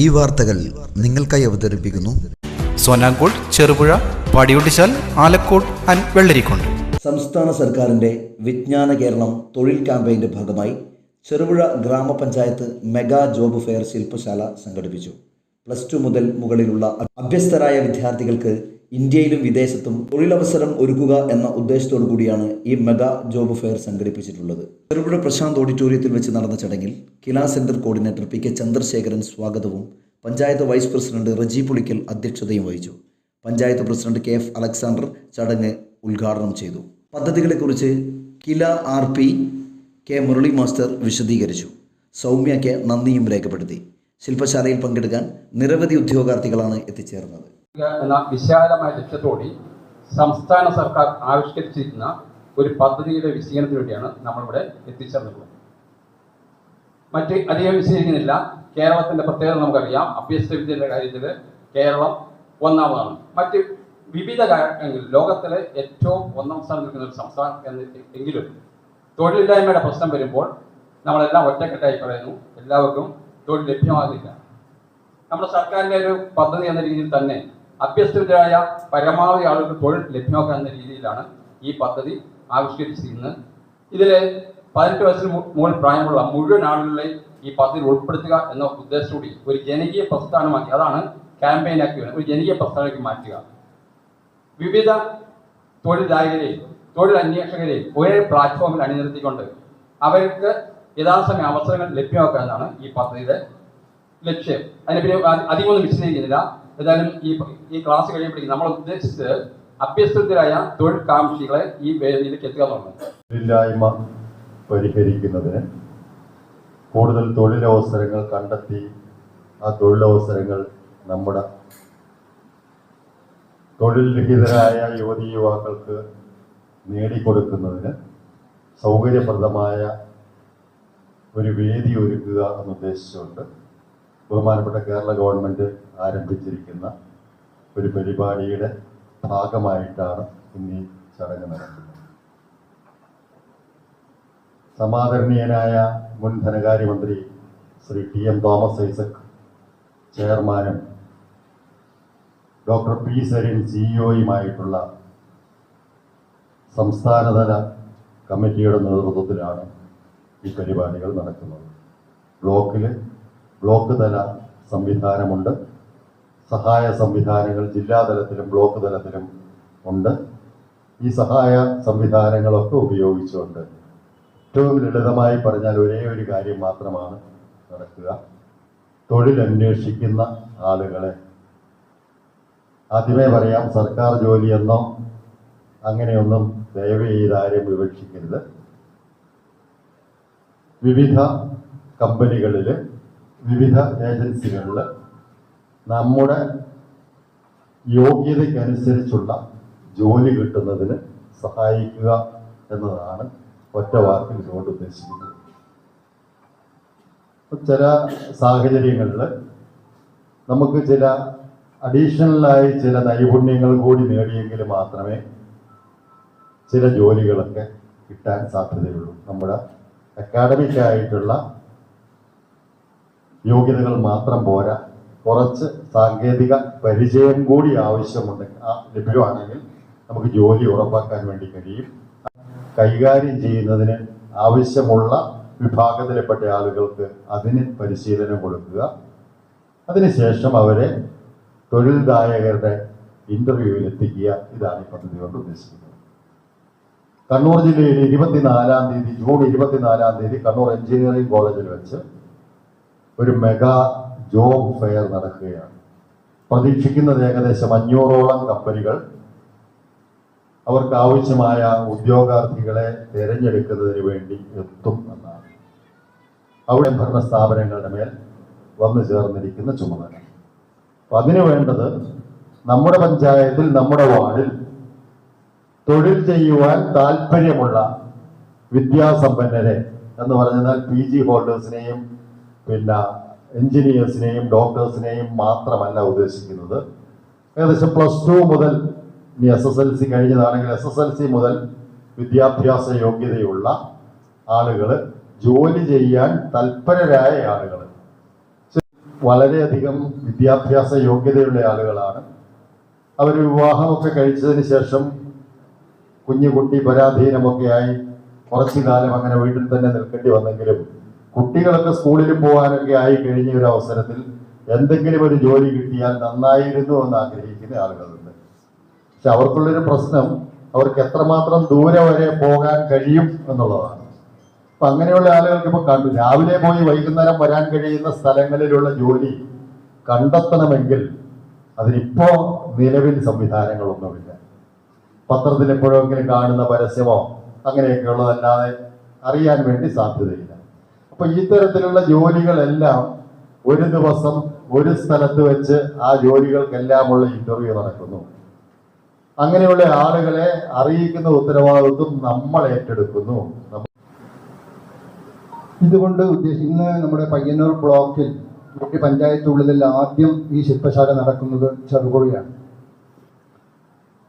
ഈ വാർത്തകൾ നിങ്ങൾക്കായി അവതരിപ്പിക്കുന്നു. സോനാങ്കോട് ചെറുപുഴ പടിയൊട്ടിച്ചാൽ ആലക്കോട് ആൻഡ് വെള്ളരിക്കോട്. സംസ്ഥാന സർക്കാരിന്റെ വിജ്ഞാന കേരളം തൊഴിൽ ക്യാമ്പയിന്റെ ഭാഗമായി ചെറുപുഴ ഗ്രാമപഞ്ചായത്ത് മെഗാ ജോബ് ഫെയർ ശില്പശാല സംഘടിപ്പിച്ചു. പ്ലസ് ടു മുതൽ മുകളിലുള്ള അഭ്യസ്തരായ വിദ്യാർത്ഥികൾക്ക് ഇന്ത്യയിലും വിദേശത്തും തൊഴിലവസരം ഒരുക്കുക എന്ന ഉദ്ദേശത്തോടു കൂടിയാണ് ഈ മെഗാ ജോബ് ഫെയർ സംഘടിപ്പിച്ചിട്ടുള്ളത്. ചെറുപുഴ പ്രശാന്ത് ഓഡിറ്റോറിയത്തിൽ വെച്ച് നടന്ന ചടങ്ങിൽ Kila center coordinator P K Chandrasekharan സ്വാഗതവും പഞ്ചായത്ത് വൈസ് പ്രസിഡന്റ് റജി പുളിക്കൽ അധ്യക്ഷതയും വഹിച്ചു. Panchayat president K F Alexander ചടങ്ങ് ഉദ്ഘാടനം ചെയ്തു. പദ്ധതികളെക്കുറിച്ച് Kila R P K Murali master വിശദീകരിച്ചു. സൗമ്യ കെ നന്ദിയും രേഖപ്പെടുത്തി. ശില്പശാലയിൽ പങ്കെടുക്കാൻ നിരവധി ഉദ്യോഗാർത്ഥികളാണ് എത്തിച്ചേർന്നത്. എന്ന വിശാലമായ ലക്ഷ്യത്തോടെ സംസ്ഥാന സർക്കാർ ആവിഷ്കരിച്ചിരിക്കുന്ന ഒരു പദ്ധതിയുടെ വിശീലനത്തിന് വേണ്ടിയാണ് നമ്മളിവിടെ എത്തിച്ചേർന്നിട്ടുള്ളത്. മറ്റ് അധികം വിശദീകരിക്കുന്നില്ല. കേരളത്തിന്റെ പ്രത്യേകത നമുക്കറിയാം. അഭ്യസ്ത വിദ്യയുടെ കാര്യത്തിൽ കേരളം ഒന്നാമതാണ്. മറ്റ് വിവിധ കാര്യങ്ങളിൽ ലോകത്തിലെ ഏറ്റവും ഒന്നാം സ്ഥാനം നിൽക്കുന്ന ഒരു സംസ്ഥാനം എന്ന് എങ്കിലും തൊഴിലില്ലായ്മയുടെ പ്രശ്നം വരുമ്പോൾ നമ്മളെല്ലാം ഒറ്റക്കെട്ടായി പറയുന്നു. എല്ലാവർക്കും തൊഴിൽ ലഭ്യമാകില്ല. നമ്മുടെ സർക്കാരിന്റെ ഒരു പദ്ധതി എന്ന രീതിയിൽ തന്നെ അഭ്യസ്തരായ പരമാവധി ആളുകൾ തൊഴിൽ ലഭ്യമാക്കുക എന്ന രീതിയിലാണ് ഈ പദ്ധതി ആവിഷ്കരിച്ചിരിക്കുന്നത്. ഇതിൽ പതിനെട്ട് വയസ്സിന് മുകളിൽ പ്രായമുള്ള മുഴുവൻ ആളുകളെ ഈ പദ്ധതിയിൽ ഉൾപ്പെടുത്തുക എന്ന ഉദ്ദേശത്തോടെ ഒരു ജനകീയ പ്രസ്ഥാനമാക്കി അതാണ് വരുന്നത്. ഒരു ജനകീയ പ്രസ്ഥാനമാക്കി മാറ്റുക. വിവിധ തൊഴിൽദായകരെയും തൊഴിൽ അന്വേഷകരെയും ഒരേ പ്ലാറ്റ്ഫോമിൽ അണിനിർത്തിക്കൊണ്ട് അവർക്ക് യഥാസമയം അവസരങ്ങൾ ലഭ്യമാക്കുക എന്നാണ് ഈ പദ്ധതിയുടെ ലക്ഷ്യം. അതിനെ പിന്നെ അ- അധികമൊന്നും വിശദീകരിക്കുന്നില്ല. ഏതായാലും ഈ ഈ ക്ലാസ് കഴിയുമ്പോഴേക്കും നമ്മൾ ഉദ്ദേശിച്ചത് അഭ്യസ്തരായ തൊഴിൽ കാംക്ഷികളെ ഈ വേദിയിലേക്ക് എത്തുക തൊഴിലില്ലായ്മ പരിഹരിക്കുന്നതിന് കൂടുതൽ തൊഴിലവസരങ്ങൾ കണ്ടെത്തി ആ തൊഴിലവസരങ്ങൾ നമ്മുടെ തൊഴിൽ രഹിതരായ യുവതി യുവാക്കൾക്ക് നേടിക്കൊടുക്കുന്നതിന് സൗകര്യപ്രദമായ ഒരു വേദി ഒരുക്കുക എന്നുദ്ദേശിച്ചുകൊണ്ട് ബഹുമാനപ്പെട്ട കേരള ഗവൺമെന്റ് ആരംഭിച്ചിരിക്കുന്ന ഒരു പരിപാടിയുടെ ഭാഗമായിട്ടാണ് ഇന്ന് ചടങ്ങ് നടക്കുന്നത്. സമാദരണീയനായ മുൻ ധനകാര്യമന്ത്രി Shri T M Thomas Isaac ചെയർമാനും ഡോക്ടർ പി സരിൻ സിഇഒയുമായിട്ടുള്ള സംസ്ഥാനതല കമ്മിറ്റിയുടെ നേതൃത്വത്തിലാണ് ഈ പരിപാടികൾ നടക്കുന്നത്. ബ്ലോക്കിൽ ബ്ലോക്ക് തല സംവിധാനമുണ്ട്. സഹായ സംവിധാനങ്ങൾ ജില്ലാതലത്തിലും ബ്ലോക്ക് തലത്തിലും ഉണ്ട്. ഈ സഹായ സംവിധാനങ്ങളൊക്കെ ഉപയോഗിച്ചുകൊണ്ട് ഏറ്റവും ലളിതമായി പറഞ്ഞാൽ ഒരേ ഒരു കാര്യം മാത്രമാണ് നടക്കുക. തൊഴിലന്വേഷിക്കുന്ന ആളുകളെ ആദ്യമേ പറയാം സർക്കാർ ജോലിയെന്നോ അങ്ങനെയൊന്നും ദയവ് ചെയ്താരും വിവക്ഷിക്കരുത്. വിവിധ കമ്പനികളിൽ വിവിധ ഏജൻസികളിൽ നമ്മുടെ യോഗ്യതയ്ക്കനുസരിച്ചുള്ള ജോലി കിട്ടുന്നതിന് സഹായിക്കുക എന്നതാണ് ഒറ്റ വാക്കിൽ ഇതുകൊണ്ട് ഉദ്ദേശിക്കുന്നത്. ചില സാഹചര്യങ്ങളിൽ നമുക്ക് ചില അഡീഷണലായി ചില നൈപുണ്യങ്ങൾ കൂടി നേടിയെങ്കിൽ മാത്രമേ ചില ജോലികളൊക്കെ കിട്ടാൻ സാധ്യതയുള്ളൂ. നമ്മുടെ അക്കാഡമിക് ആയിട്ടുള്ള യോഗ്യതകൾ മാത്രം പോരാ. കുറച്ച് സാങ്കേതിക പരിചയം കൂടി ആവശ്യമുണ്ട്. ആ ലഭ്യമാണെങ്കിൽ നമുക്ക് ജോലി ഉറപ്പാക്കാൻ വേണ്ടി കഴിയും. കൈകാര്യം ചെയ്യുന്നതിന് ആവശ്യമുള്ള വിഭാഗത്തിൽപ്പെട്ട ആളുകൾക്ക് അതിന് പരിശീലനം കൊടുക്കുക. അതിനുശേഷം അവരെ തൊഴിൽദായകരുടെ ഇന്റർവ്യൂവിൽ എത്തിക്കുക. ഇതാണ് ഈ പദ്ധതി കൊണ്ട് ഉദ്ദേശിക്കുന്നത്. കണ്ണൂർ ജില്ലയിൽ ഇരുപത്തിനാലാം തീയതി ജൂൺ ഇരുപത്തിനാലാം തീയതി കണ്ണൂർ എഞ്ചിനീയറിംഗ് കോളേജിൽ വെച്ച് ഒരു മെഗാ ജോബ് ഫെയർ നടക്കുകയാണ്. പ്രതീക്ഷിക്കുന്നത് ഏകദേശം അഞ്ഞൂറോളം കമ്പനികൾ അവർക്ക് ആവശ്യമായ ഉദ്യോഗാർത്ഥികളെ തിരഞ്ഞെടുക്കുന്നതിന് വേണ്ടി എത്തും എന്നാണ്. അവിടെ ഭരണ സ്ഥാപനങ്ങളുടെ മേൽ വന്നു ചേർന്നിരിക്കുന്ന ചുമതല. അപ്പൊ അതിനു വേണ്ടത് നമ്മുടെ പഞ്ചായത്തിൽ നമ്മുടെ വാർഡിൽ തൊഴിൽ ചെയ്യുവാൻ താല്പര്യമുള്ള വിദ്യാസമ്പന്നരെ എന്ന് പറഞ്ഞാൽ പി ജി ഹോൾഡേഴ്സിനെയും പിന്നെ എൻജിനീയേഴ്സിനെയും ഡോക്ടേഴ്സിനെയും മാത്രമല്ല ഉദ്ദേശിക്കുന്നത്. ഏകദേശം പ്ലസ് ടു മുതൽ ഇനി എസ് എസ് എൽ സി കഴിഞ്ഞതാണെങ്കിൽ എസ് എസ് എൽ സി മുതൽ വിദ്യാഭ്യാസ യോഗ്യതയുള്ള ആളുകൾ ജോലി ചെയ്യാൻ തൽപരരായ ആളുകൾ. വളരെയധികം വിദ്യാഭ്യാസ യോഗ്യതയുള്ള ആളുകളാണ്. അവർ വിവാഹമൊക്കെ കഴിച്ചതിന് ശേഷം കുഞ്ഞുകുട്ടി പരാധീനമൊക്കെ ആയി കുറച്ചു കാലം അങ്ങനെ വീട്ടിൽ തന്നെ നിൽക്കേണ്ടി വന്നെങ്കിലും കുട്ടികളൊക്കെ സ്കൂളിൽ പോകാനൊക്കെ ആയി കഴിഞ്ഞ ഒരു അവസരത്തിൽ എന്തെങ്കിലും ഒരു ജോലി കിട്ടിയാൽ നന്നായിരുന്നു എന്ന് ആഗ്രഹിക്കുന്ന ആളുകളുണ്ട്. പക്ഷെ അവർക്കുള്ളൊരു പ്രശ്നം അവർക്ക് എത്രമാത്രം ദൂരെ വരെ പോകാൻ കഴിയും എന്നുള്ളതാണ്. അപ്പൊ അങ്ങനെയുള്ള ആളുകൾക്ക് ഇപ്പൊ കണ്ടു. രാവിലെ പോയി വൈകുന്നേരം വരാൻ കഴിയുന്ന സ്ഥലങ്ങളിലുള്ള ജോലി കണ്ടെത്തണമെങ്കിൽ അതിനിപ്പോ നിലവിൽ സംവിധാനങ്ങളൊന്നുമില്ല. പത്രത്തിൽ എപ്പോഴെങ്കിലും കാണുന്ന പരസ്യമോ അങ്ങനെയൊക്കെ ഉള്ളതല്ലാതെ അറിയാൻ വേണ്ടി സാധ്യതയില്ല. അപ്പൊ ഇത്തരത്തിലുള്ള ജോലികളെല്ലാം ഒരു ദിവസം ഒരു സ്ഥലത്ത് വെച്ച് ആ ജോലികൾക്കെല്ലാമുള്ള ഇന്റർവ്യൂ നടക്കുന്നു. അങ്ങനെയുള്ള ആളുകളെ അറിയിക്കുന്ന ഉത്തരവാദിത്വം നമ്മൾ ഏറ്റെടുക്കുന്നു. ഇതുകൊണ്ട് ഉദ്ദേശിക്കുന്ന നമ്മുടെ പയ്യന്നൂർ ബ്ലോക്കിൽ ഒരു പഞ്ചായത്തുള്ളിൽ ആദ്യം ഈ ശില്പശാല നടക്കുന്നത് ചെറുപുഴയാണ്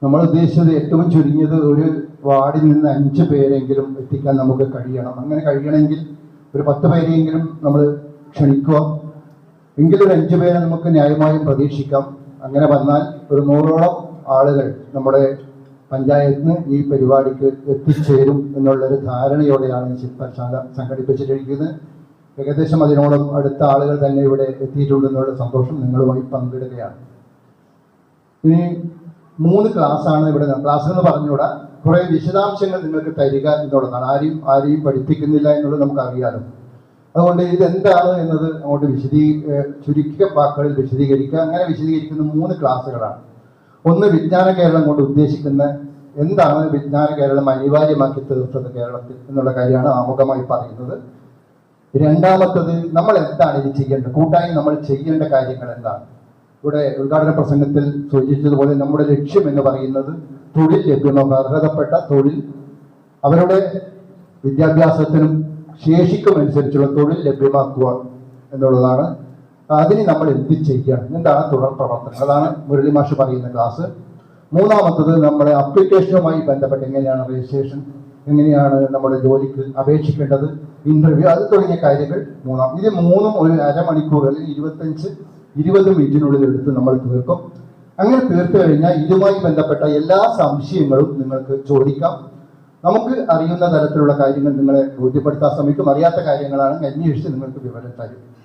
നമ്മൾ ഉദ്ദേശിച്ചത് ഏറ്റവും ചുരുങ്ങിയത് ഒരു വാർഡിൽ നിന്ന് അഞ്ച് പേരെങ്കിലും എത്തിക്കാൻ നമുക്ക് കഴിയണം. അങ്ങനെ കഴിയണമെങ്കിൽ ഒരു പത്ത് പേരെയെങ്കിലും നമ്മൾ ക്ഷണിക്കുക. എങ്കിലൊരു അഞ്ചു പേരെ നമുക്ക് ന്യായമായും പ്രതീക്ഷിക്കാം. അങ്ങനെ വന്നാൽ ഒരു നൂറോളം ആളുകൾ നമ്മുടെ പഞ്ചായത്തിന് ഈ പരിപാടിക്ക് എത്തിച്ചേരും എന്നുള്ളൊരു ധാരണയോടെയാണ് ശില്പശാല സംഘടിപ്പിച്ചിട്ടിരിക്കുന്നത് ഏകദേശം അതിനോളം അടുത്ത ആളുകൾ തന്നെ ഇവിടെ എത്തിയിട്ടുണ്ടെന്നുള്ള സന്തോഷം നിങ്ങളുമായി പങ്കിടുകയാണ്. ഇനി മൂന്ന് ക്ലാസ്സാണ് ഇവിടെ ക്ലാസ് എന്ന് പറഞ്ഞുകൂടാ. കുറെ വിശദാംശങ്ങൾ നിങ്ങൾക്ക് തരിക എന്നുള്ളതാണ്. ആരെയും ആരെയും പഠിപ്പിക്കുന്നില്ല എന്നുള്ളത് നമുക്കറിയാലോ. അതുകൊണ്ട് ഇതെന്താണ് എന്നത് അങ്ങോട്ട് വിശദീ ചുരുക്കിയ വാക്കുകളിൽ വിശദീകരിക്കുക. അങ്ങനെ വിശദീകരിക്കുന്ന മൂന്ന് ക്ലാസ്സുകളാണ്. ഒന്ന് വിജ്ഞാന കേരളം കൊണ്ട് ഉദ്ദേശിക്കുന്ന എന്താണ് വിജ്ഞാന കേരളം അനിവാര്യമാക്കി തീർത്തത് കേരളത്തിൽ എന്നുള്ള കാര്യമാണ് ആമുഖമായി പറയുന്നത്. രണ്ടാമത്തത് നമ്മൾ എന്താണ് ഇത് ചെയ്യേണ്ടത്? കൂട്ടായി നമ്മൾ ചെയ്യേണ്ട കാര്യങ്ങൾ എന്താണ്? ഇവിടെ ഉദ്ഘാടന പ്രസംഗത്തിൽ സൂചിപ്പിച്ചതുപോലെ നമ്മുടെ ലക്ഷ്യം എന്ന് പറയുന്നത് തൊഴിൽ ലഭ്യമാക്കുക അർഹതപ്പെട്ട തൊഴിൽ അവരുടെ വിദ്യാഭ്യാസത്തിനും ശേഷിക്കും അനുസരിച്ചുള്ള തൊഴിൽ ലഭ്യമാക്കുക എന്നുള്ളതാണ്. അതിന് നമ്മൾ എത്തിച്ചേക്കുകയാണ് എന്താണ് തുടർ പ്രവർത്തനം? അതാണ് മുരളി മാഷ് പറയുന്ന ക്ലാസ്. മൂന്നാമത്തത് നമ്മുടെ അപ്ലിക്കേഷനുമായി ബന്ധപ്പെട്ട് എങ്ങനെയാണ് രജിസ്ട്രേഷൻ എങ്ങനെയാണ് നമ്മുടെ ജോലിക്ക് അപേക്ഷിക്കേണ്ടത്? ഇന്റർവ്യൂ അത് തുടങ്ങിയ കാര്യങ്ങൾ മൂന്നാം. ഇത് മൂന്നും ഒരു അരമണിക്കൂർ അല്ലെങ്കിൽ ഇരുപത്തഞ്ച് ഇരുപത് മിനിറ്റിനുള്ളിൽ എടുത്ത് നമ്മൾ തീർക്കും. അങ്ങനെ തീർത്തു കഴിഞ്ഞാൽ ഇതുമായി ബന്ധപ്പെട്ട എല്ലാ സംശയങ്ങളും നിങ്ങൾക്ക് ചോദിക്കാം. നമുക്ക് അറിയുന്ന തരത്തിലുള്ള കാര്യങ്ങൾ നിങ്ങളെ ബോധ്യപ്പെടുത്താൻ ശ്രമിക്കും. അറിയാത്ത കാര്യങ്ങളാണെങ്കിൽ അന്വേഷിച്ച് നിങ്ങൾക്ക് വിവരം തരും.